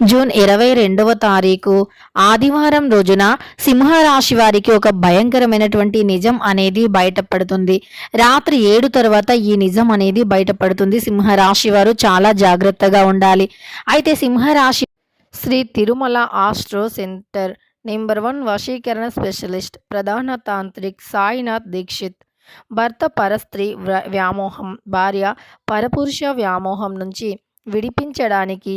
June ఇరవై రెండవ తారీఖు. ఆదివారం రోజున సింహరాశి వారికి ఒక భయంకరమైనటువంటి నిజం అనేది బయటపడుతుంది. రాత్రి ఏడు తర్వాత ఈ నిజం అనేది బయటపడుతుంది. సింహరాశి వారు చాలా జాగ్రత్తగా ఉండాలి. అయితే సింహరాశి Shri Tirumala astro center number one వశీకరణ స్పెషలిస్ట్ ప్రధాన తాంత్రిక్ సాయినాథ్ దీక్షిత్. భర్త పరస్త్రీ వ్యామోహం భార్య పరపురుష వ్యామోహం నుంచి విడిపించడానికి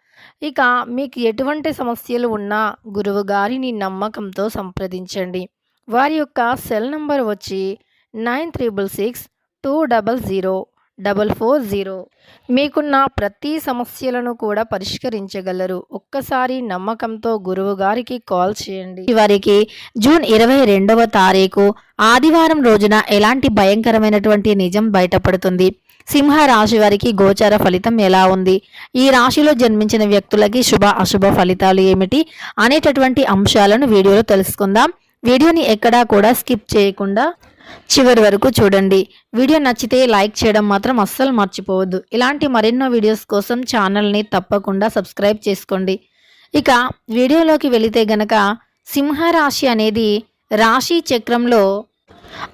ఇక మీకు ఎటువంటి సమస్యలు ఉన్నా గురువు గారిని నమ్మకంతో సంప్రదించండి. వారి యొక్క సెల్ నంబర్ వచ్చి nine triple six two double zero double four zero. మీకున్న ప్రతి సమస్యలను కూడా పరిష్కరించగలరు. ఒక్కసారి నమ్మకంతో గురువు గారికి కాల్ చేయండి. వారికి జూన్ ఇరవై రెండవ తారీఖు ఆదివారం రోజున ఎలాంటి భయంకరమైనటువంటి నిజం బయటపడుతుంది? సింహ రాశి వారికి గోచార ఫలితం ఎలా ఉంది? ఈ రాశిలో జన్మించిన వ్యక్తులకి శుభ అశుభ ఫలితాలు ఏమిటి? అనేటటువంటి అంశాలను వీడియోలో తెలుసుకుందాం. వీడియోని ఎక్కడా కూడా స్కిప్ చేయకుండా చివరి వరకు చూడండి. వీడియో నచ్చితే లైక్ చేయడం మాత్రం అస్సలు మర్చిపోవద్దు. ఇలాంటి మరెన్నో వీడియోస్ కోసం ఛానల్ని తప్పకుండా సబ్స్క్రైబ్ చేసుకోండి. ఇక వీడియోలోకి వెళితే గనక సింహరాశి అనేది రాశి చక్రంలో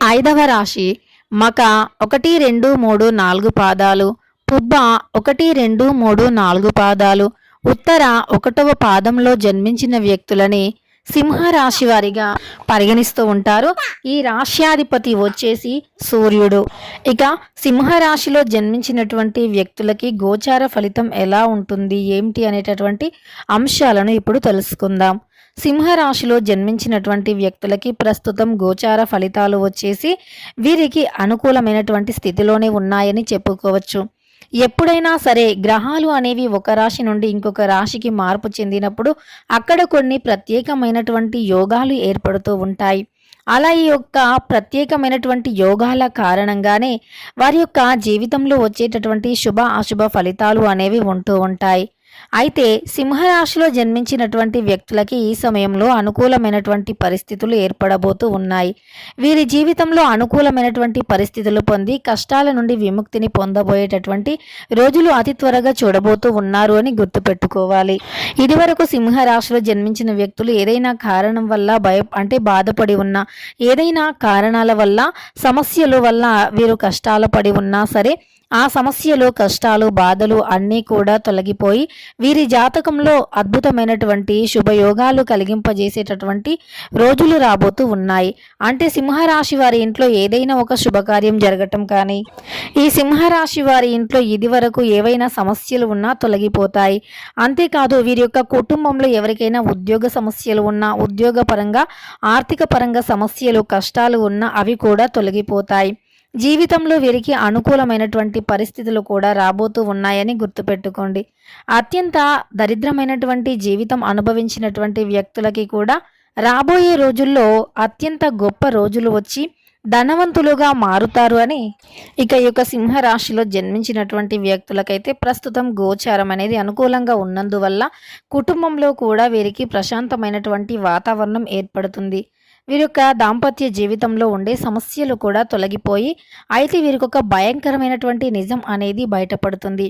ఐదవ రాశి. మక ఒకటి రెండు మూడు నాలుగు పాదాలు పుబ్బ ఒకటి రెండు మూడు నాలుగు పాదాలు ఉత్తర ఒకటవ పాదంలో జన్మించిన వ్యక్తులని సింహరాశి వారిగా పరిగణిస్తూ ఉంటారు. ఈ రాశ్యాధిపతి వచ్చేసి సూర్యుడు. ఇక సింహరాశిలో జన్మించినటువంటి వ్యక్తులకి గోచార ఫలితం ఎలా ఉంటుంది? ఏమిటి అనేటటువంటి అంశాలను ఇప్పుడు తెలుసుకుందాం. సింహరాశిలో జన్మించినటువంటి వ్యక్తులకి ప్రస్తుతం గోచార ఫలితాలు వచ్చేసి వీరికి అనుకూలమైనటువంటి స్థితిలోనే ఉన్నాయని చెప్పుకోవచ్చు. ఎప్పుడైనా సరే గ్రహాలు అనేవి ఒక రాశి నుండి ఇంకొక రాశికి మార్పు చెందినప్పుడు అక్కడ కొన్ని ప్రత్యేకమైనటువంటి యోగాలు ఏర్పడుతూ ఉంటాయి. అలా ఈ యొక్క ప్రత్యేకమైనటువంటి యోగాల కారణంగానే వారి యొక్క జీవితంలో వచ్చేటటువంటి శుభ అశుభ ఫలితాలు అనేవి ఉంటూ ఉంటాయి. అయితే సింహరాశిలో జన్మించినటువంటి వ్యక్తులకి ఈ సమయంలో అనుకూలమైనటువంటి పరిస్థితులు ఏర్పడబోతూ ఉన్నాయి. వీరి జీవితంలో అనుకూలమైనటువంటి పరిస్థితులు పొంది కష్టాల నుండి విముక్తిని పొందబోయేటటువంటి రోజులు అతి త్వరగా చూడబోతూ ఉన్నారు అని గుర్తుపెట్టుకోవాలి. ఇదివరకు సింహరాశిలో జన్మించిన వ్యక్తులు ఏదైనా కారణం వల్ల భయ అంటే బాధపడి ఉన్నా ఏదైనా కారణాల వల్ల సమస్యల వల్ల వీరు కష్టాల పడి ఉన్నా సరే ఆ సమస్యలు కష్టాలు బాధలు అన్నీ కూడా తొలగిపోయి వీరి జాతకంలో అద్భుతమైనటువంటి శుభయోగాలు కలిగింపజేసేటటువంటి రోజులు రాబోతూ ఉన్నాయి. అంటే సింహరాశి వారి ఇంట్లో ఏదైనా ఒక శుభకార్యం జరగటం కానీ ఈ సింహరాశి వారి ఇంట్లో ఇది వరకు ఏవైనా సమస్యలు ఉన్నా తొలగిపోతాయి. అంతేకాదు వీరి యొక్క కుటుంబంలో ఎవరికైనా ఉద్యోగ సమస్యలు ఉన్నా ఉద్యోగపరంగా ఆర్థిక పరంగా సమస్యలు కష్టాలు ఉన్నా అవి కూడా తొలగిపోతాయి. జీవితంలో వీరికి అనుకూలమైనటువంటి పరిస్థితులు కూడా రాబోతూ ఉన్నాయని గుర్తుపెట్టుకోండి. అత్యంత దరిద్రమైనటువంటి జీవితం అనుభవించినటువంటి వ్యక్తులకి కూడా రాబోయే రోజుల్లో అత్యంత గొప్ప రోజులు వచ్చి ధనవంతులుగా మారుతారు అని ఇక ఈ యొక్క సింహరాశిలో జన్మించినటువంటి వ్యక్తులకైతే ప్రస్తుతం గోచారం అనేది అనుకూలంగా ఉన్నందువల్ల కుటుంబంలో కూడా వీరికి ప్రశాంతమైనటువంటి వాతావరణం ఏర్పడుతుంది. వీరి యొక్క దాంపత్య జీవితంలో ఉండే సమస్యలు కూడా తొలగిపోయి అయితే వీరికి ఒక భయంకరమైనటువంటి నిజం అనేది బయటపడుతుంది.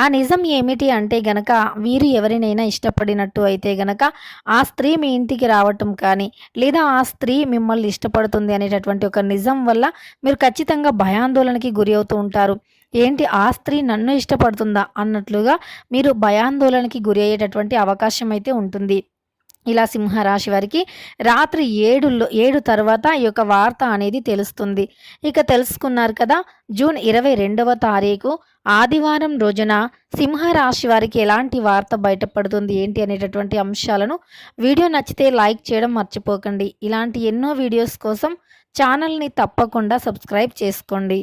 ఆ నిజం ఏమిటి అంటే గనక వీరు ఎవరినైనా ఇష్టపడినట్టు అయితే గనక ఆ స్త్రీ మీ ఇంటికి రావటం కానీ లేదా ఆ స్త్రీ మిమ్మల్ని ఇష్టపడుతుంది అనేటటువంటి ఒక నిజం వల్ల మీరు ఖచ్చితంగా భయాందోళనకి గురి అవుతూ ఉంటారు. ఏంటి ఆ స్త్రీ నన్ను ఇష్టపడుతుందా అన్నట్లుగా మీరు భయాందోళనకి గురి అయ్యేటటువంటి అవకాశం అయితే ఉంటుంది. ఇలా సింహరాశి వారికి రాత్రి ఏడులో ఏడు తర్వాత ఈ యొక్క వార్త అనేది తెలుస్తుంది. ఇక తెలుసుకున్నారు కదా జూన్ ఇరవై రెండవ తారీఖు ఆదివారం రోజున సింహరాశి వారికి ఎలాంటి వార్త బయటపడుతుంది ఏంటి అనేటటువంటి అంశాలను వీడియో నచ్చితే లైక్ చేయడం మర్చిపోకండి. ఇలాంటి ఎన్నో వీడియోస్ కోసం ఛానల్ని తప్పకుండా సబ్స్క్రైబ్ చేసుకోండి.